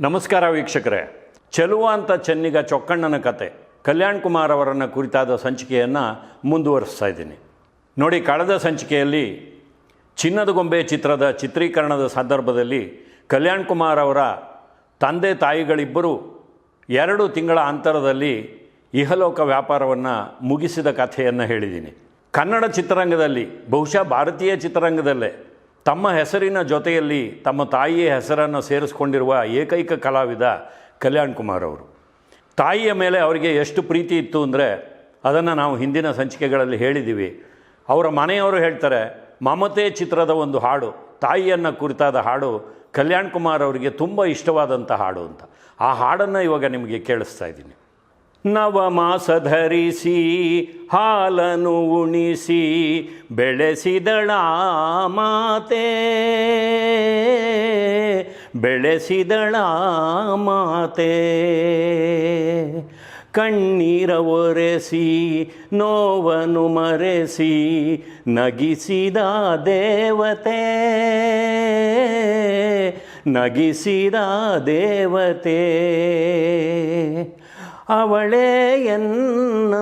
ನಮಸ್ಕಾರ ವೀಕ್ಷಕರೇ. ಚೆಲುವ ಅಂತ ಚೆನ್ನಿಗ ಚೊಕ್ಕಣ್ಣನ ಕತೆ. ಕಲ್ಯಾಣ್ ಕುಮಾರ್ ಅವರನ್ನು ಕುರಿತಾದ ಸಂಚಿಕೆಯನ್ನು ಮುಂದುವರಿಸ್ತಾ ಇದ್ದೀನಿ. ನೋಡಿ, ಕಳೆದ ಸಂಚಿಕೆಯಲ್ಲಿ ಚಿನ್ನದ ಗೊಂಬೆ ಚಿತ್ರದ ಚಿತ್ರೀಕರಣದ ಸಂದರ್ಭದಲ್ಲಿ ಕಲ್ಯಾಣ್ ಕುಮಾರ್ ಅವರ ತಂದೆ ತಾಯಿಗಳಿಬ್ಬರು ಎರಡು ತಿಂಗಳ ಅಂತರದಲ್ಲಿ ಇಹಲೋಕ ವ್ಯಾಪಾರವನ್ನು ಮುಗಿಸಿದ ಕಥೆಯನ್ನು ಹೇಳಿದ್ದೀನಿ. ಕನ್ನಡ ಚಿತ್ರರಂಗದಲ್ಲಿ, ಬಹುಶಃ ಭಾರತೀಯ ಚಿತ್ರರಂಗದಲ್ಲೇ ತಮ್ಮ ಹೆಸರಿನ ಜೊತೆಯಲ್ಲಿ ತಮ್ಮ ತಾಯಿಯ ಹೆಸರನ್ನು ಸೇರಿಸ್ಕೊಂಡಿರುವ ಏಕೈಕ ಕಲಾವಿದ ಕಲ್ಯಾಣ್ ಕುಮಾರ್ ಅವರು. ತಾಯಿಯ ಮೇಲೆ ಅವರಿಗೆ ಎಷ್ಟು ಪ್ರೀತಿ ಇತ್ತು ಅಂದರೆ ಅದನ್ನು ನಾವು ಹಿಂದಿನ ಸಂಚಿಕೆಗಳಲ್ಲಿ ಹೇಳಿದ್ದೀವಿ ಅವರ ಮನೆಯವರು ಹೇಳ್ತಾರೆ, ಮಮತೆ ಚಿತ್ರದ ಒಂದು ಹಾಡು, ತಾಯಿಯನ್ನು ಕುರಿತಾದ ಹಾಡು, ಕಲ್ಯಾಣ್ ಕುಮಾರ್ ಅವರಿಗೆ ತುಂಬ ಇಷ್ಟವಾದಂಥ ಹಾಡು ಅಂತ. ಆ ಹಾಡನ್ನು ಇವಾಗ ನಿಮಗೆ ಕೇಳಿಸ್ತಾ ಇದ್ದೀನಿ. ನವಮಾಸ ಧರಿಸಿ ಹಾಲನು ಉಣಿಸಿ, ಬೆಳೆಸಿದಳ ಮಾತೆ. ಬೆಳೆಸಿದಳ ಮಾತೆ. ಕಣ್ಣೀರ ಒರೆಸಿ ನೋವನು ಮರೆಸಿ, ನಗಿಸಿದ ದೇವತೆ. ನಗಿಸಿದ ದೇವತೆ. ಅವಳೇ ಎನ್ನ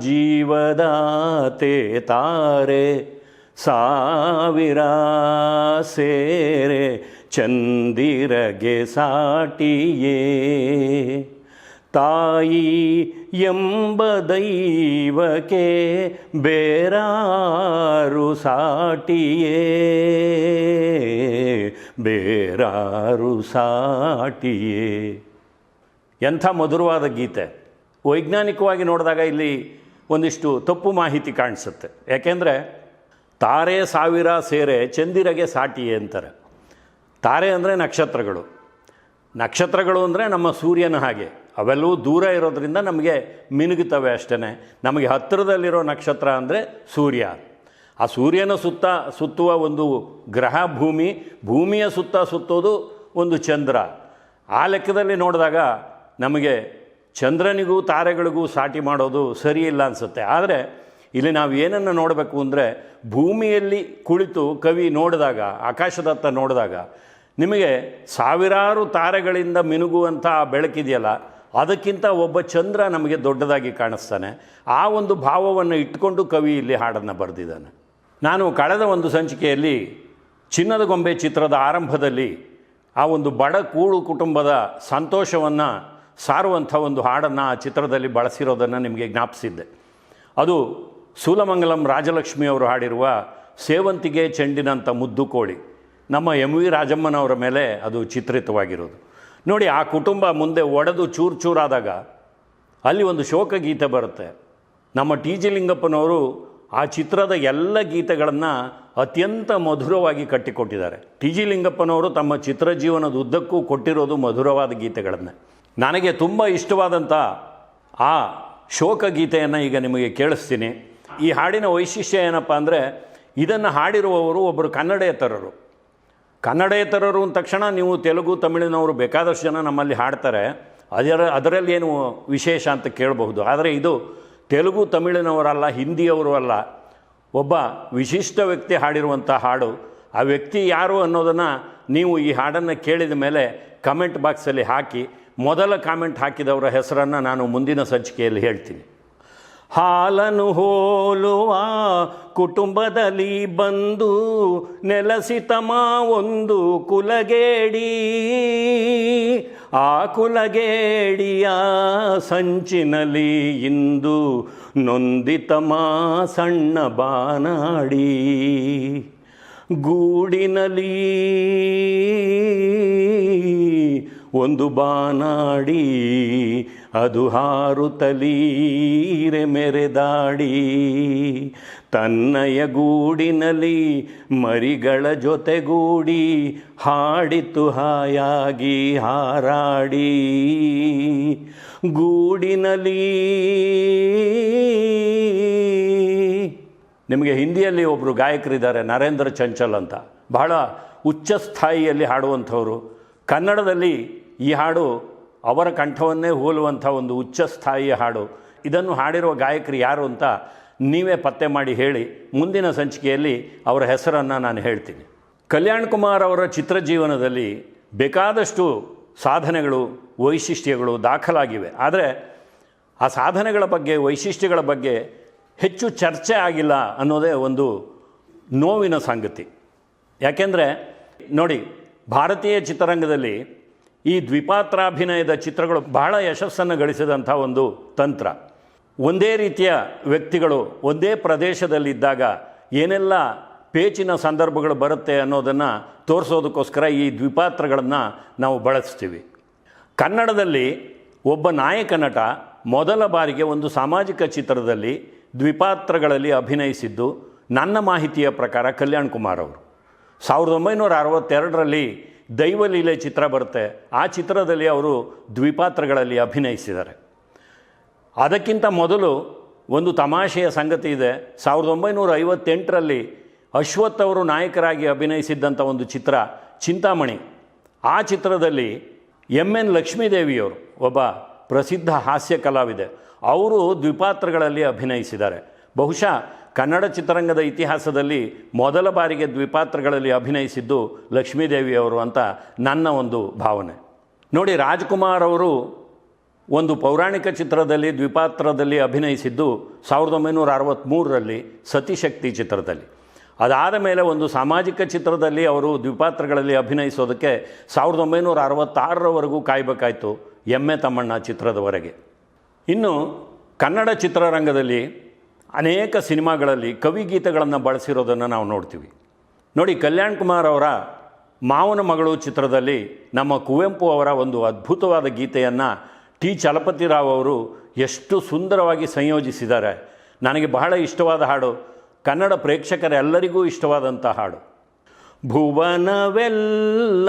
ಜೀವದಾತೆ ತಾರೆ. ಸಾವಿರ ಸೇರೆ ಚಂದಿರಗೆ ಸಾಟಿಯೇ. ತಾಯಿ ಎಂಬ ದೈವಕ್ಕೆ ಬೇರಾರು ಸಾಟಿಯೇ. ಬೇರಾರು ಸಾಟಿಯೇ. ಎಂಥ ಮಧುರವಾದ ಗೀತೆ. ವೈಜ್ಞಾನಿಕವಾಗಿ ನೋಡಿದಾಗ ಇಲ್ಲಿ ಒಂದಿಷ್ಟು ತಪ್ಪು ಮಾಹಿತಿ ಕಾಣಿಸುತ್ತೆ. ಯಾಕೆಂದರೆ, ತಾರೆ ಸಾವಿರ ಸೇರೆ ಚಂದಿರಗೆ ಸಾಟಿಯೇ ಅಂತಾರೆ. ತಾರೆ ಅಂದರೆ ನಕ್ಷತ್ರಗಳು. ನಕ್ಷತ್ರಗಳು ಅಂದರೆ ನಮ್ಮ ಸೂರ್ಯನ ಹಾಗೆ. ಅವೆಲ್ಲವೂ ದೂರ ಇರೋದ್ರಿಂದ ನಮಗೆ ಮಿನುಗುತ್ತವೆ ಅಷ್ಟೇ ನಮಗೆ ಹತ್ತಿರದಲ್ಲಿರೋ ನಕ್ಷತ್ರ ಅಂದರೆ ಸೂರ್ಯ. ಆ ಸೂರ್ಯನ ಸುತ್ತ ಸುತ್ತುವ ಒಂದು ಗ್ರಹ ಭೂಮಿ, ಭೂಮಿಯ ಸುತ್ತ ಸುತ್ತೋದು ಒಂದು ಚಂದ್ರ. ಆ ಲೆಕ್ಕದಲ್ಲಿ ನೋಡಿದಾಗ ನಮಗೆ ಚಂದ್ರನಿಗೂ ತಾರೆಗಳಿಗೂ ಸಾಟಿ ಮಾಡೋದು ಸರಿಯಿಲ್ಲ ಅನಿಸುತ್ತೆ. ಆದರೆ ಇಲ್ಲಿ ನಾವು ಏನನ್ನು ನೋಡಬೇಕು ಅಂದರೆ ಭೂಮಿಯಲ್ಲಿ ಕುಳಿತು ಕವಿ ನೋಡಿದಾಗ, ಆಕಾಶದತ್ತ ನೋಡಿದಾಗ, ನಿಮಗೆ ಸಾವಿರಾರು ತಾರೆಗಳಿಂದ ಮಿನುಗುವಂಥ ಬೆಳಕಿದೆಯಲ್ಲ, ಅದಕ್ಕಿಂತ ಒಬ್ಬ ಚಂದ್ರ ನಮಗೆ ದೊಡ್ಡದಾಗಿ ಕಾಣಿಸ್ತಾನೆ. ಆ ಒಂದು ಭಾವವನ್ನು ಇಟ್ಕೊಂಡು ಕವಿ ಇಲ್ಲಿ ಹಾಡನ್ನು ಬರೆದಿದ್ದಾನೆ. ನಾನು ಕಳೆದ ಒಂದು ಸಂಚಿಕೆಯಲ್ಲಿ ಚಿನ್ನದ ಗೊಂಬೆ ಚಿತ್ರದ ಆರಂಭದಲ್ಲಿ ಆ ಒಂದು ಬಡ ಕೂಳು ಕುಟುಂಬದ ಸಂತೋಷವನ್ನು ಸಾರುವಂಥ ಒಂದು ಹಾಡನ್ನು ಆ ಚಿತ್ರದಲ್ಲಿ ಬಳಸಿರೋದನ್ನು ನಿಮಗೆ ಜ್ಞಾಪಿಸಿದ್ದೆ. ಅದು ಸೂಲಮಂಗಲಂ ರಾಜಲಕ್ಷ್ಮಿಯವರು ಹಾಡಿರುವ ಸೇವಂತಿಗೆ ಚೆಂಡಿನಂಥ ಮುದ್ದು ಕೋಳಿ. ನಮ್ಮ ಎಂ ವಿ ರಾಜಮ್ಮನವರ ಮೇಲೆ ಅದು ಚಿತ್ರಿತವಾಗಿರೋದು. ನೋಡಿ, ಆ ಕುಟುಂಬ ಮುಂದೆ ಒಡೆದು ಚೂರು ಚೂರಾದಾಗ ಅಲ್ಲಿ ಒಂದು ಶೋಕ ಗೀತೆ ಬರುತ್ತೆ. ನಮ್ಮ ಟಿ ಜಿ ಲಿಂಗಪ್ಪನವರು ಆ ಚಿತ್ರದ ಎಲ್ಲ ಗೀತೆಗಳನ್ನು ಅತ್ಯಂತ ಮಧುರವಾಗಿ ಕಟ್ಟಿಕೊಟ್ಟಿದ್ದಾರೆ. ಟಿ ಜಿ ಲಿಂಗಪ್ಪನವರು ತಮ್ಮ ಚಿತ್ರ ಜೀವನದ ಉದ್ದಕ್ಕೂ ಕೊಟ್ಟಿರೋದು ಮಧುರವಾದ ಗೀತೆಗಳನ್ನು. ನನಗೆ ತುಂಬ ಇಷ್ಟವಾದಂಥ ಆ ಶೋಕ ಗೀತೆಯನ್ನು ಈಗ ನಿಮಗೆ ಕೇಳಿಸ್ತೀನಿ. ಈ ಹಾಡಿನ ವೈಶಿಷ್ಟ್ಯ ಏನಪ್ಪ ಅಂದರೆ, ಇದನ್ನು ಹಾಡಿರುವವರು ಒಬ್ಬರು ಕನ್ನಡೇತರರು. ಕನ್ನಡೇತರರು ಅಂದ ತಕ್ಷಣ ನೀವು ತೆಲುಗು, ತಮಿಳಿನವರು ಬೇಕಾದಷ್ಟು ಜನ ನಮ್ಮಲ್ಲಿ ಹಾಡ್ತಾರೆ. ಅದರ, ಅದರಲ್ಲಿ ಏನು ವಿಶೇಷ ಅಂತ ಕೇಳಬಹುದು. ಆದರೆ ಇದು ತೆಲುಗು, ತಮಿಳಿನವರಲ್ಲ, ಹಿಂದಿಯವರು ಅಲ್ಲ. ಒಬ್ಬ ವಿಶಿಷ್ಟ ವ್ಯಕ್ತಿ ಹಾಡಿರುವಂಥ ಹಾಡು. ಆ ವ್ಯಕ್ತಿ ಯಾರು ಅನ್ನೋದನ್ನು ನೀವು ಈ ಹಾಡನ್ನು ಕೇಳಿದ ಮೇಲೆ ಕಮೆಂಟ್ ಬಾಕ್ಸಲ್ಲಿ ಹಾಕಿ ಮೊದಲ ಕಾಮೆಂಟ್ ಹಾಕಿದವರ ಹೆಸರನ್ನು ನಾನು ಮುಂದಿನ ಸಂಚಿಕೆಯಲ್ಲಿ ಹೇಳ್ತೀನಿ. ಹಾಲನು ಹೋಲುವ ಕುಟುಂಬದಲ್ಲಿ ಬಂದು ನೆಲಸಿತಮ ಒಂದು ಕುಲಗೇಡಿ. ಆ ಕುಲಗೇಡಿಯ ಸಂಚಿನಲ್ಲಿ ಇಂದು ನೊಂದಿತಮ ಸಣ್ಣ ಬಾನಾಡಿ. ಗೂಡಿನಲ್ಲಿ ಒಂದು ಬಾನಾಡಿ, ಅದು ಹಾರುತ್ತಲೀರೆ ಮೆರೆದಾಡಿ. ತನ್ನಯ ಗೂಡಿನಲ್ಲಿ ಮರಿಗಳ ಜೊತೆಗೂಡಿ ಹಾಡಿತು ಹಾಯಾಗಿ ಹಾರಾಡಿ. ಗೂಡಿನಲ್ಲಿ ನಿಮಗೆ ಹಿಂದಿಯಲ್ಲಿ ಒಬ್ಬರು ಗಾಯಕರಿದ್ದಾರೆ, ನರೇಂದ್ರ ಚಂಚಲ್ ಅಂತ. ಬಹಳ ಉಚ್ಚ ಸ್ಥಾಯಿಯಲ್ಲಿ ಹಾಡುವಂಥವರು. ಕನ್ನಡದಲ್ಲಿ ಈ ಹಾಡು ಅವರ ಕಂಠವನ್ನೇ ಹೋಲುವಂಥ ಒಂದು ಉಚ್ಚ ಸ್ಥಾಯಿಯ ಹಾಡು. ಇದನ್ನು ಹಾಡಿರುವ ಗಾಯಕರು ಯಾರು ಅಂತ ನೀವೇ ಪತ್ತೆ ಮಾಡಿ ಹೇಳಿ ಮುಂದಿನ ಸಂಚಿಕೆಯಲ್ಲಿ ಅವರ ಹೆಸರನ್ನು ನಾನು ಹೇಳ್ತೀನಿ. ಕಲ್ಯಾಣ್ ಕುಮಾರ್ ಅವರ ಚಿತ್ರಜೀವನದಲ್ಲಿ ಬೇಕಾದಷ್ಟು ಸಾಧನೆಗಳು, ವೈಶಿಷ್ಟ್ಯಗಳು ದಾಖಲಾಗಿವೆ. ಆದರೆ ಆ ಸಾಧನೆಗಳ ಬಗ್ಗೆ, ವೈಶಿಷ್ಟ್ಯಗಳ ಬಗ್ಗೆ ಹೆಚ್ಚು ಚರ್ಚೆ ಆಗಿಲ್ಲ ಅನ್ನೋದೇ ಒಂದು ನೋವಿನ ಸಂಗತಿ. ಯಾಕೆಂದರೆ ನೋಡಿ, ಭಾರತೀಯ ಚಿತ್ರರಂಗದಲ್ಲಿ ಈ ದ್ವಿಪಾತ್ರಾಭಿನಯದ ಚಿತ್ರಗಳು ಬಹಳ ಯಶಸ್ಸನ್ನು ಗಳಿಸಿದಂಥ ಒಂದು ತಂತ್ರ. ಒಂದೇ ರೀತಿಯ ವ್ಯಕ್ತಿಗಳು ಒಂದೇ ಪ್ರದೇಶದಲ್ಲಿದ್ದಾಗ ಏನೆಲ್ಲ ಪೇಚಿನ ಸಂದರ್ಭಗಳು ಬರುತ್ತೆ ಅನ್ನೋದನ್ನು ತೋರಿಸೋದಕ್ಕೋಸ್ಕರ ಈ ದ್ವಿಪಾತ್ರಗಳನ್ನು ನಾವು ಬಳಸ್ತೀವಿ. ಕನ್ನಡದಲ್ಲಿ ಒಬ್ಬ ನಾಯಕ ನಟ ಮೊದಲ ಬಾರಿಗೆ ಒಂದು ಸಾಮಾಜಿಕ ಚಿತ್ರದಲ್ಲಿ ದ್ವಿಪಾತ್ರಗಳಲ್ಲಿ ಅಭಿನಯಿಸಿದ್ದು ನನ್ನ ಮಾಹಿತಿಯ ಪ್ರಕಾರ ಕಲ್ಯಾಣ್ ಕುಮಾರ್ ಅವರು. ಸಾವಿರದ ಒಂಬೈನೂರ ಅರವತ್ತೆರಡರಲ್ಲಿ ದೈವಲೀಲೆ ಚಿತ್ರ ಬರುತ್ತೆ. ಆ ಚಿತ್ರದಲ್ಲಿ ಅವರು ದ್ವಿಪಾತ್ರಗಳಲ್ಲಿ ಅಭಿನಯಿಸಿದ್ದಾರೆ. ಅದಕ್ಕಿಂತ ಮೊದಲು ಒಂದು ತಮಾಷೆಯ ಸಂಗತಿ ಇದೆ. ಸಾವಿರದ ಒಂಬೈನೂರ ಐವತ್ತೆಂಟರಲ್ಲಿ ಅಶ್ವಥ್ ಅವರು ನಾಯಕರಾಗಿ ಅಭಿನಯಿಸಿದ್ದಂಥ ಒಂದು ಚಿತ್ರ ಚಿಂತಾಮಣಿ. ಆ ಚಿತ್ರದಲ್ಲಿ ಎಂ ಎನ್ ಲಕ್ಷ್ಮೀದೇವಿಯವರು ಒಬ್ಬ ಪ್ರಸಿದ್ಧ ಹಾಸ್ಯ ಕಲಾವಿದೆ. ಅವರು ದ್ವಿಪಾತ್ರಗಳಲ್ಲಿ ಅಭಿನಯಿಸಿದ್ದಾರೆ. ಬಹುಶಃ ಕನ್ನಡ ಚಿತ್ರರಂಗದ ಇತಿಹಾಸದಲ್ಲಿ ಮೊದಲ ಬಾರಿಗೆ ದ್ವಿಪಾತ್ರಗಳಲ್ಲಿ ಅಭಿನಯಿಸಿದ್ದು ಲಕ್ಷ್ಮೀದೇವಿಯವರು ಅಂತ ನನ್ನ ಒಂದು ಭಾವನೆ. ನೋಡಿ, ರಾಜ್ಕುಮಾರ್ ಅವರು ಒಂದು ಪೌರಾಣಿಕ ಚಿತ್ರದಲ್ಲಿ ದ್ವಿಪಾತ್ರದಲ್ಲಿ ಅಭಿನಯಿಸಿದ್ದು ಸಾವಿರದ ಒಂಬೈನೂರ ಅರವತ್ತ್ಮೂರರಲ್ಲಿ ಸತಿಶಕ್ತಿ ಚಿತ್ರದಲ್ಲಿ. ಅದಾದ ಮೇಲೆ ಒಂದು ಸಾಮಾಜಿಕ ಚಿತ್ರದಲ್ಲಿ ಅವರು ದ್ವಿಪಾತ್ರಗಳಲ್ಲಿ ಅಭಿನಯಿಸೋದಕ್ಕೆ ಸಾವಿರದ ಒಂಬೈನೂರ ಅರವತ್ತಾರರವರೆಗೂ ಕಾಯಬೇಕಾಯಿತು, ಎಮ್ಮೆ ತಮ್ಮಣ್ಣ ಚಿತ್ರದವರೆಗೆ. ಇನ್ನು ಕನ್ನಡ ಚಿತ್ರರಂಗದಲ್ಲಿ ಅನೇಕ ಸಿನಿಮಾಗಳಲ್ಲಿ ಕವಿಗೀತೆಗಳನ್ನು ಬಳಸಿರೋದನ್ನು ನಾವು ನೋಡ್ತೀವಿ. ನೋಡಿ ಕಲ್ಯಾಣ್ ಕುಮಾರ್ ಅವರ ಮಾವನ ಮಗಳು ಚಿತ್ರದಲ್ಲಿ ನಮ್ಮ ಕುವೆಂಪು ಅವರ ಒಂದು ಅದ್ಭುತವಾದ ಗೀತೆಯನ್ನು ಟಿ ಚಲಪತಿ ರಾವ್ ಅವರು ಎಷ್ಟು ಸುಂದರವಾಗಿ ಸಂಯೋಜಿಸಿದ್ದಾರೆ. ನನಗೆ ಬಹಳ ಇಷ್ಟವಾದ ಹಾಡು, ಕನ್ನಡ ಪ್ರೇಕ್ಷಕರೆಲ್ಲರಿಗೂ ಇಷ್ಟವಾದಂಥ ಹಾಡು. ಭುವನವೆಲ್ಲ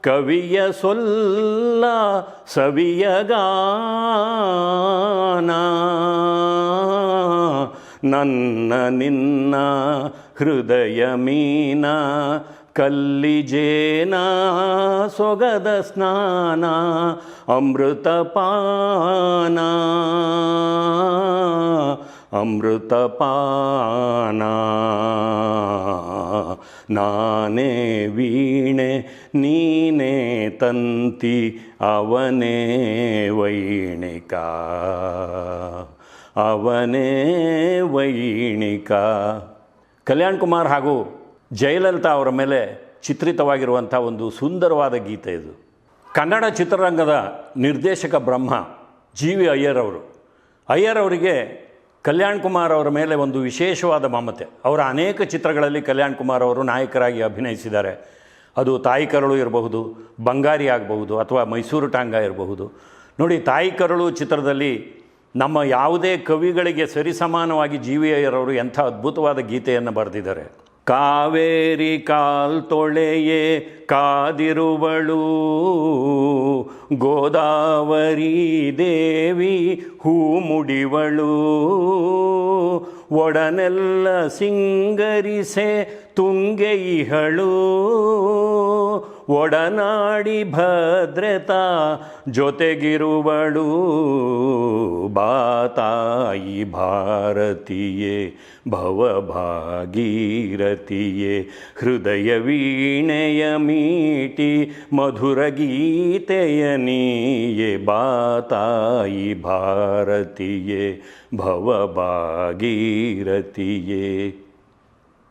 ಕವಿಯ ಸೊಲ್ಲ ಸವಿಯಗಾನ ನನ್ನ ನಿನ್ನ ಹೃದಯ ಮೀನ ಕಲ್ಲಿಜೇನ ಸೊಗದ ಸ್ನಾನ, ಅಮೃತ ಪಾನ. ಅಮೃತ ಪಾನ. ನಾನೇ ವೀಣೆ, ನೀನೇ ತಂತಿ, ಅವನೇ ವೈಣಿಕ. ಅವನೇ ವೈಣಿಕ. ಕಲ್ಯಾಣ್ ಕುಮಾರ್ ಹಾಗೂ ಜಯಲಲಿತಾ ಅವರ ಮೇಲೆ ಚಿತ್ರಿತವಾಗಿರುವಂಥ ಒಂದು ಸುಂದರವಾದ ಗೀತೆ ಇದು. ಕನ್ನಡ ಚಿತ್ರರಂಗದ ನಿರ್ದೇಶಕ ಬ್ರಹ್ಮ ಜಿ ವಿ ಅಯ್ಯರ್ ಅವರು. ಅಯ್ಯರ್ ಅವರಿಗೆ ಕಲ್ಯಾಣ್ ಕುಮಾರ್ ಅವರ ಮೇಲೆ ಒಂದು ವಿಶೇಷವಾದ ಮಮತೆ. ಅವರ ಅನೇಕ ಚಿತ್ರಗಳಲ್ಲಿ ಕಲ್ಯಾಣ್ ಕುಮಾರ್ ಅವರು ನಾಯಕರಾಗಿ ಅಭಿನಯಿಸಿದ್ದಾರೆ. ಅದು ತಾಯಿ ಕರಳು ಇರಬಹುದು, ಬಂಗಾರಿ ಆಗಬಹುದು ಅಥವಾ ಮೈಸೂರು ಟಾಂಗ ಇರಬಹುದು. ನೋಡಿ, ತಾಯಿ ಕರಳು ಚಿತ್ರದಲ್ಲಿ ನಮ್ಮ ಯಾವುದೇ ಕವಿಗಳಿಗೆ ಸರಿಸಮಾನವಾಗಿ ಜಿ ವಿ ಅಯ್ಯರವರು ಎಂಥ ಅದ್ಭುತವಾದ ಗೀತೆಯನ್ನು ಬರೆದಿದ್ದಾರೆ. ಕಾವೇರಿ ಕಾಲ್ ತೊಳೆಯೇ ಕಾದಿರುವಳು, ಗೋದಾವರಿ ದೇವಿ ಹೂ ಮುಡಿವಳು. ಒಡನೆಲ್ಲ ಸಿಂಗರಿಸೆ ತುಂಗೆ ಇಹಳು ಒಡನಾಡಿ ಭದ್ರತಾ ಜೊತೆಗಿರುವಳು ಬಾತಾಯಿ ಭಾರತೀಯೇ ಭವಭಾಗೀರತಿಯೇ ಹೃದಯ ವೀಣೆಯ ಮೀಟಿ ಮಧುರ ಗೀತೆಯ ನೀಯೇ, ಬಾತಾಯಿ ಭಾರತೀಯೇ ಭವಭಾಗೀರತಿಯೇ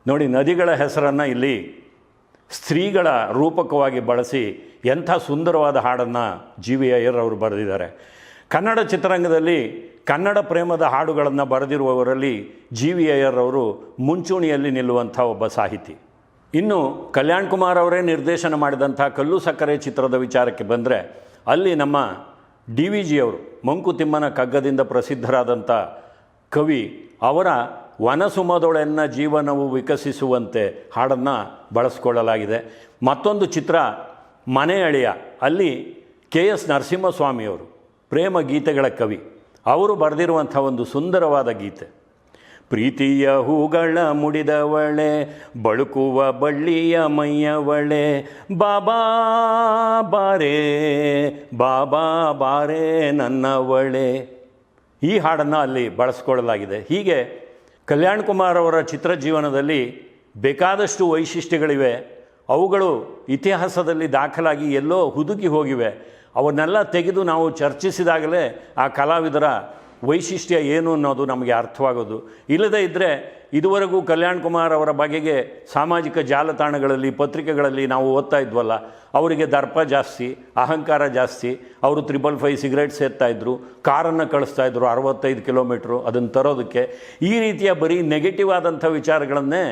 ನೋಡಿ, ನದಿಗಳ ಹೆಸರನ್ನು ಇಲ್ಲಿ ಸ್ತ್ರೀಗಳ ರೂಪಕವಾಗಿ ಬಳಸಿ ಎಂಥ ಸುಂದರವಾದ ಹಾಡನ್ನು ಜಿ ವಿ ಅಯ್ಯರ್ ಅವರು ಬರೆದಿದ್ದಾರೆ. ಕನ್ನಡ ಚಿತ್ರರಂಗದಲ್ಲಿ ಕನ್ನಡ ಪ್ರೇಮದ ಹಾಡುಗಳನ್ನು ಬರೆದಿರುವವರಲ್ಲಿ ಜಿ ವಿ ಅಯ್ಯರ್ ಅವರು ಮುಂಚೂಣಿಯಲ್ಲಿ ನಿಲ್ಲುವಂಥ ಒಬ್ಬ ಸಾಹಿತಿ. ಇನ್ನು ಕಲ್ಯಾಣ್ ಕುಮಾರ್ ಅವರೇ ನಿರ್ದೇಶನ ಮಾಡಿದಂಥ ಕಲ್ಲು ಸಕ್ಕರೆ ಚಿತ್ರದ ವಿಚಾರಕ್ಕೆ ಬಂದರೆ ಅಲ್ಲಿ ನಮ್ಮ ಡಿ ವಿ ಜಿ ಅವರು ಮಂಕುತಿಮ್ಮನ ಕಗ್ಗದಿಂದ ಪ್ರಸಿದ್ಧರಾದಂಥ ಕವಿ ಅವರ ವನಸುಮದೊಳೆನ್ನ ಜೀವನವು ವಿಕಸಿಸುವಂತೆ ಹಾಡನ್ನು ಬಳಸ್ಕೊಳ್ಳಲಾಗಿದೆ. ಮತ್ತೊಂದು ಚಿತ್ರ ಮನೆ ಅಳಿಯ ಅಲ್ಲಿ ಕೆ ಎಸ್ ನರಸಿಂಹಸ್ವಾಮಿಯವರು, ಪ್ರೇಮ ಗೀತೆಗಳ ಕವಿ. ಅವರು ಬರೆದಿರುವಂಥ ಒಂದು ಸುಂದರವಾದ ಗೀತೆ. ಪ್ರೀತಿಯ ಹೂಗಳ ಮುಡಿದವಳೆ, ಬಳುಕುವ ಬಳ್ಳಿಯ ಮೈಯವಳೆ, ಬಾಬಾ ಬಾರೆ ಬಾಬಾ ಬಾರೆ ನನ್ನವಳೆ. ಈ ಹಾಡನ್ನು ಅಲ್ಲಿ ಬಳಸ್ಕೊಳ್ಳಲಾಗಿದೆ. ಹೀಗೆ ಕಲ್ಯಾಣ್ ಕುಮಾರ್ ಅವರ ಚಿತ್ರ ಜೀವನದಲ್ಲಿ ಬೇಕಾದಷ್ಟು ವೈಶಿಷ್ಟ್ಯಗಳಿವೆ. ಅವುಗಳು ಇತಿಹಾಸದಲ್ಲಿ ದಾಖಲಾಗಿ ಎಲ್ಲೋ ಹುದುಗಿ ಹೋಗಿವೆ. ಅವನ್ನೆಲ್ಲ ತೆಗೆದು ನಾವು ಚರ್ಚಿಸಿದಾಗಲೇ ಆ ಕಲಾವಿದರ ವೈಶಿಷ್ಟ್ಯ ಏನು ಅನ್ನೋದು ನಮಗೆ ಅರ್ಥವಾಗೋದು. ಇಲ್ಲದೇ ಇದ್ದರೆ ಇದುವರೆಗೂ ಕಲ್ಯಾಣ್ ಕುಮಾರ್ ಅವರ ಬಗೆಗೆ ಸಾಮಾಜಿಕ ಜಾಲತಾಣಗಳಲ್ಲಿ, ಪತ್ರಿಕೆಗಳಲ್ಲಿ ನಾವು ಓದ್ತಾ ಇದ್ವಲ್ಲ, ಅವರಿಗೆ ದರ್ಪ ಜಾಸ್ತಿ, ಅಹಂಕಾರ ಜಾಸ್ತಿ, ಅವರು ತ್ರಿಬಲ್ ಫೈವ್ ಸಿಗರೇಟ್ ಸೇರ್ತಾ ಇದ್ರು, ಕಾರನ್ನು ಕಳಿಸ್ತಾ ಇದ್ರು, ಅರವತ್ತೈದು ಕಿಲೋಮೀಟ್ರು ಅದನ್ನು ತರೋದಕ್ಕೆ. ಈ ರೀತಿಯ ಬರೀ ನೆಗೆಟಿವ್ ಆದಂಥ ವಿಚಾರಗಳನ್ನೇ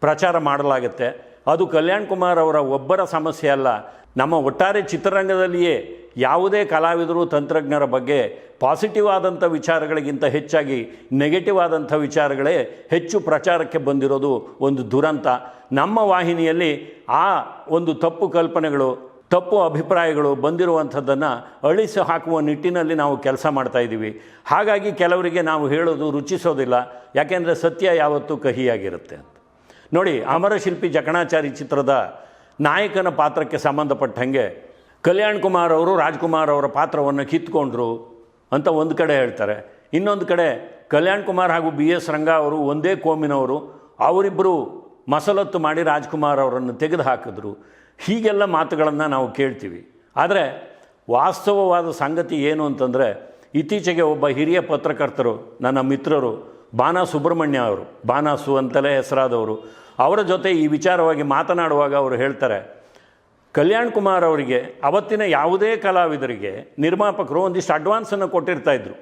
ಪ್ರಚಾರ ಮಾಡಲಾಗುತ್ತೆ. ಅದು ಕಲ್ಯಾಣ್ ಕುಮಾರ್ ಅವರ ಒಬ್ಬರ ಸಮಸ್ಯೆ ಅಲ್ಲ, ನಮ್ಮ ಒಟ್ಟಾರೆ ಚಿತ್ರರಂಗದಲ್ಲಿಯೇ ಯಾವುದೇ ಕಲಾವಿದರು, ತಂತ್ರಜ್ಞರ ಬಗ್ಗೆ ಪಾಸಿಟಿವ್ ಆದಂಥ ವಿಚಾರಗಳಿಗಿಂತ ಹೆಚ್ಚಾಗಿ ನೆಗೆಟಿವ್ ಆದಂಥ ವಿಚಾರಗಳೇ ಹೆಚ್ಚು ಪ್ರಚಾರಕ್ಕೆ ಬಂದಿರೋದು ಒಂದು ದುರಂತ. ನಮ್ಮ ವಾಹಿನಿಯಲ್ಲಿ ಆ ಒಂದು ತಪ್ಪು ಕಲ್ಪನೆಗಳು, ತಪ್ಪು ಅಭಿಪ್ರಾಯಗಳು ಬಂದಿರುವಂಥದ್ದನ್ನು ಅಳಿಸಿ ಹಾಕುವ ನಿಟ್ಟಿನಲ್ಲಿ ನಾವು ಕೆಲಸ ಮಾಡ್ತಾ ಇದ್ದೀವಿ. ಹಾಗಾಗಿ ಕೆಲವರಿಗೆ ನಾವು ಹೇಳೋದು ರುಚಿಸೋದಿಲ್ಲ. ಯಾಕೆಂದರೆ ಸತ್ಯ ಯಾವತ್ತೂ ಕಹಿಯಾಗಿರುತ್ತೆ ಅಂತ. ನೋಡಿ, ಅಮರಶಿಲ್ಪಿ ಜಕಣಾಚಾರಿ ಚಿತ್ರದ ನಾಯಕನ ಪಾತ್ರಕ್ಕೆ ಸಂಬಂಧಪಟ್ಟಂಗೆ ಕಲ್ಯಾಣ್ ಕುಮಾರ್ ಅವರು ರಾಜ್ಕುಮಾರ್ ಅವರ ಪಾತ್ರವನ್ನು ಕಿತ್ಕೊಂಡ್ರು ಅಂತ ಒಂದು ಕಡೆ ಹೇಳ್ತಾರೆ. ಇನ್ನೊಂದು ಕಡೆ ಕಲ್ಯಾಣ್ ಕುಮಾರ್ ಹಾಗೂ ಬಿ ಎಸ್ ರಂಗ ಅವರು ಒಂದೇ ಕೋಮಿನವರು ಅವರಿಬ್ಬರು ಮಸಲತ್ತು ಮಾಡಿ ರಾಜ್ಕುಮಾರ್ ಅವರನ್ನು ತೆಗೆದು ಹಾಕಿದ್ರು ಹೀಗೆಲ್ಲ ಮಾತುಗಳನ್ನು ನಾವು ಕೇಳ್ತೀವಿ. ಆದರೆ ವಾಸ್ತವವಾದ ಸಂಗತಿ ಏನು ಅಂತಂದರೆ, ಇತ್ತೀಚೆಗೆ ಒಬ್ಬ ಹಿರಿಯ ಪತ್ರಕರ್ತರು, ನನ್ನ ಮಿತ್ರರು, ಬಾನಾ ಸುಬ್ರಹ್ಮಣ್ಯ ಅವರು ಬಾನಾಸು ಅಂತಲೇ ಹೆಸರಾದವರು, ಅವರ ಜೊತೆ ಈ ವಿಚಾರವಾಗಿ ಮಾತನಾಡುವಾಗ ಅವರು ಹೇಳ್ತಾರೆ ಕಲ್ಯಾಣ್ ಕುಮಾರ್ ಅವರಿಗೆ ಅವತ್ತಿನ ಯಾವುದೇ ಕಲಾವಿದರಿಗೆ ನಿರ್ಮಾಪಕರು ಒಂದಿಷ್ಟು ಅಡ್ವಾನ್ಸನ್ನು ಕೊಟ್ಟಿರ್ತಾ ಇದ್ರು.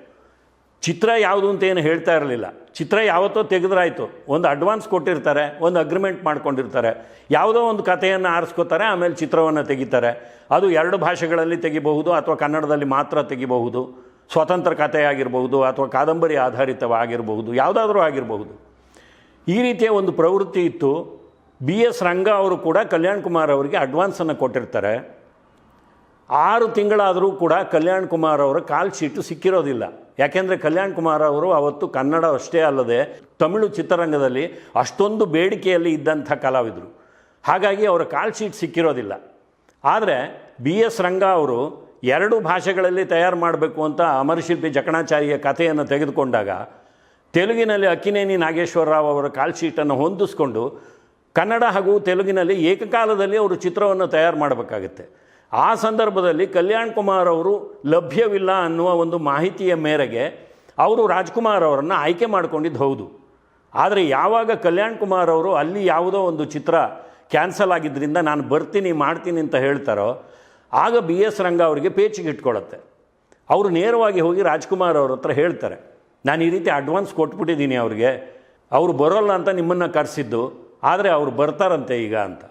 ಚಿತ್ರ ಯಾವುದು ಅಂತ ಏನು ಹೇಳ್ತಾ ಇರಲಿಲ್ಲ. ಚಿತ್ರ ಯಾವತ್ತೋ ತೆಗೆದ್ರಾಯ್ತು. ಒಂದು ಅಡ್ವಾನ್ಸ್ ಕೊಟ್ಟಿರ್ತಾರೆ, ಒಂದು ಅಗ್ರಿಮೆಂಟ್ ಮಾಡ್ಕೊಂಡಿರ್ತಾರೆ. ಯಾವುದೋ ಒಂದು ಕಥೆಯನ್ನು ಆರಿಸ್ಕೋತಾರೆ, ಆಮೇಲೆ ಚಿತ್ರವನ್ನು ತೆಗಿತಾರೆ. ಅದು ಎರಡು ಭಾಷೆಗಳಲ್ಲಿ ತೆಗಿಬಹುದು ಅಥವಾ ಕನ್ನಡದಲ್ಲಿ ಮಾತ್ರ ತೆಗಿಬಹುದು. ಸ್ವತಂತ್ರ ಕಥೆ ಆಗಿರಬಹುದು ಅಥವಾ ಕಾದಂಬರಿ ಆಧಾರಿತವಾಗಿರಬಹುದು, ಯಾವುದಾದ್ರೂ ಆಗಿರಬಹುದು. ಈ ರೀತಿಯ ಒಂದು ಪ್ರವೃತ್ತಿ ಇತ್ತು. ಬಿ ಎಸ್ ರಂಗ ಅವರು ಕೂಡ ಕಲ್ಯಾಣ್ ಕುಮಾರ್ ಅವರಿಗೆ ಅಡ್ವಾನ್ಸನ್ನು ಕೊಟ್ಟಿರ್ತಾರೆ. ಆರು ತಿಂಗಳಾದರೂ ಕೂಡ ಕಲ್ಯಾಣ್ ಕುಮಾರ್ ಅವರ ಕಾಲ್ ಶೀಟು ಸಿಕ್ಕಿರೋದಿಲ್ಲ. ಯಾಕೆಂದರೆ ಕಲ್ಯಾಣ್ ಕುಮಾರ್ ಅವರು ಅವತ್ತು ಕನ್ನಡ ಅಷ್ಟೇ ಅಲ್ಲದೆ ತಮಿಳು ಚಿತ್ರರಂಗದಲ್ಲಿ ಅಷ್ಟೊಂದು ಬೇಡಿಕೆಯಲ್ಲಿ ಇದ್ದಂಥ ಕಲಾವಿದರು. ಹಾಗಾಗಿ ಅವರ ಕಾಲ್ ಶೀಟ್ ಸಿಕ್ಕಿರೋದಿಲ್ಲ. ಆದರೆ ಬಿ ಎಸ್ ರಂಗ ಅವರು ಎರಡು ಭಾಷೆಗಳಲ್ಲಿ ತಯಾರು ಮಾಡಬೇಕು ಅಂತ ಅಮರಶಿಲ್ಪಿ ಜಕಣಾಚಾರ್ಯ ಕಥೆಯನ್ನು ತೆಗೆದುಕೊಂಡಾಗ, ತೆಲುಗಿನಲ್ಲಿ ಅಕ್ಕಿನೇನಿ ನಾಗೇಶ್ವರರಾವ್ ಅವರ ಕಾಲ್ ಶೀಟನ್ನು ಹೊಂದಿಸ್ಕೊಂಡು ಕನ್ನಡ ಹಾಗೂ ತೆಲುಗಿನಲ್ಲಿ ಏಕಕಾಲದಲ್ಲಿ ಅವರು ಚಿತ್ರವನ್ನು ತಯಾರು ಮಾಡಬೇಕಾಗುತ್ತೆ. ಆ ಸಂದರ್ಭದಲ್ಲಿ ಕಲ್ಯಾಣ್ ಕುಮಾರ್ ಅವರು ಲಭ್ಯವಿಲ್ಲ ಅನ್ನುವ ಒಂದು ಮಾಹಿತಿಯ ಮೇರೆಗೆ ಅವರು ರಾಜ್ಕುಮಾರ್ ಅವರನ್ನು ಆಯ್ಕೆ ಮಾಡಿಕೊಂಡಿದ್ದು ಹೌದು. ಆದರೆ ಯಾವಾಗ ಕಲ್ಯಾಣ್ ಕುಮಾರ್ ಅವರು ಅಲ್ಲಿ ಯಾವುದೋ ಒಂದು ಚಿತ್ರ ಕ್ಯಾನ್ಸಲ್ ಆಗಿದ್ದರಿಂದ ನಾನು ಬರ್ತೀನಿ, ಮಾಡ್ತೀನಿ ಅಂತ ಹೇಳ್ತಾರೋ, ಆಗ ಬಿ ಎಸ್ ರಂಗ ಅವರಿಗೆ ಪೇಚಿಗೆ ಇಟ್ಕೊಳ್ಳುತ್ತೆ. ಅವರು ನೇರವಾಗಿ ಹೋಗಿ ರಾಜ್ಕುಮಾರ್ ಅವ್ರ ಹತ್ರ ಹೇಳ್ತಾರೆ, ನಾನು ಈ ರೀತಿ ಅಡ್ವಾನ್ಸ್ ಕೊಟ್ಬಿಟ್ಟಿದ್ದೀನಿ ಅವ್ರಿಗೆ. ಅವರು ಬರೋಲ್ಲ ಅಂತ ನಿಮ್ಮನ್ನು ಕರೆಸಿದ್ದು. ಆದರೆ ಅವರು ಬರ್ತಾರಂತೆ ಈಗ ಅಂತ.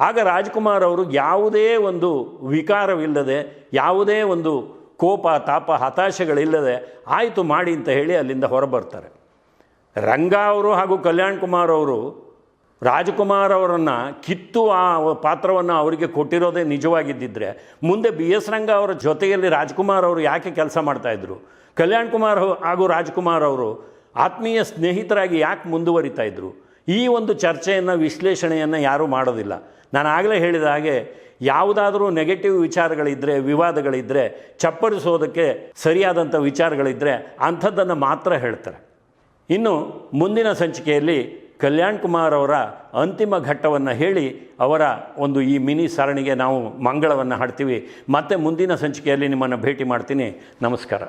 ಆಗ ರಾಜ್ಕುಮಾರ್ ಅವರು ಯಾವುದೇ ಒಂದು ವಿಕಾರವಿಲ್ಲದೆ, ಯಾವುದೇ ಒಂದು ಕೋಪ, ತಾಪ, ಹತಾಶೆಗಳಿಲ್ಲದೆ ಆಯಿತು ಮಾಡಿ ಅಂತ ಹೇಳಿ ಅಲ್ಲಿಂದ ಹೊರಬರ್ತಾರೆ. ರಂಗ ಅವರು ಹಾಗೂ ಕಲ್ಯಾಣ್ ಕುಮಾರ್ ಅವರು ರಾಜ್ಕುಮಾರ್ ಅವರನ್ನು ಕಿತ್ತು ಆ ಪಾತ್ರವನ್ನು ಅವರಿಗೆ ಕೊಟ್ಟಿರೋದೇ ನಿಜವಾಗಿದ್ದಿದ್ರೆ, ಮುಂದೆ ಬಿ ಎಸ್ ರಂಗ ಅವರ ಜೊತೆಯಲ್ಲಿ ರಾಜ್ಕುಮಾರ್ ಅವರು ಯಾಕೆ ಕೆಲಸ ಮಾಡ್ತಾಯಿದ್ರು ಕಲ್ಯಾಣ್ ಕುಮಾರ್ ಹಾಗೂ ರಾಜ್ಕುಮಾರ್ ಅವರು ಆತ್ಮೀಯ ಸ್ನೇಹಿತರಾಗಿ ಯಾಕೆ ಮುಂದುವರಿತಾ ಇದ್ರು? ಈ ಒಂದು ಚರ್ಚೆಯನ್ನು, ವಿಶ್ಲೇಷಣೆಯನ್ನು ಯಾರೂ ಮಾಡೋದಿಲ್ಲ. ನಾನು ಆಗಲೇ ಹೇಳಿದ ಹಾಗೆ, ಯಾವುದಾದರೂ ನೆಗೆಟಿವ್ ವಿಚಾರಗಳಿದ್ದರೆ ವಿವಾದಗಳಿದ್ದರೆ ಚಪ್ಪಡಿಸೋದಕ್ಕೆ ಸರಿಯಾದಂಥ ವಿಚಾರಗಳಿದ್ದರೆ ಅಂಥದ್ದನ್ನು ಮಾತ್ರ ಹೇಳ್ತಾರೆ. ಇನ್ನು ಮುಂದಿನ ಸಂಚಿಕೆಯಲ್ಲಿ ಕಲ್ಯಾಣ್ ಕುಮಾರ್ ಅವರ ಅಂತಿಮ ಘಟ್ಟವನ್ನು ಹೇಳಿ, ಅವರ ಒಂದು ಈ ಮಿನಿ ಸರಣಿಗೆ ನಾವು ಮಂಗಳವನ್ನು ಹಾಡ್ತೀವಿ. ಮತ್ತೆ ಮುಂದಿನ ಸಂಚಿಕೆಯಲ್ಲಿ ನಿಮ್ಮನ್ನು ಭೇಟಿ ಮಾಡ್ತೀನಿ. ನಮಸ್ಕಾರ.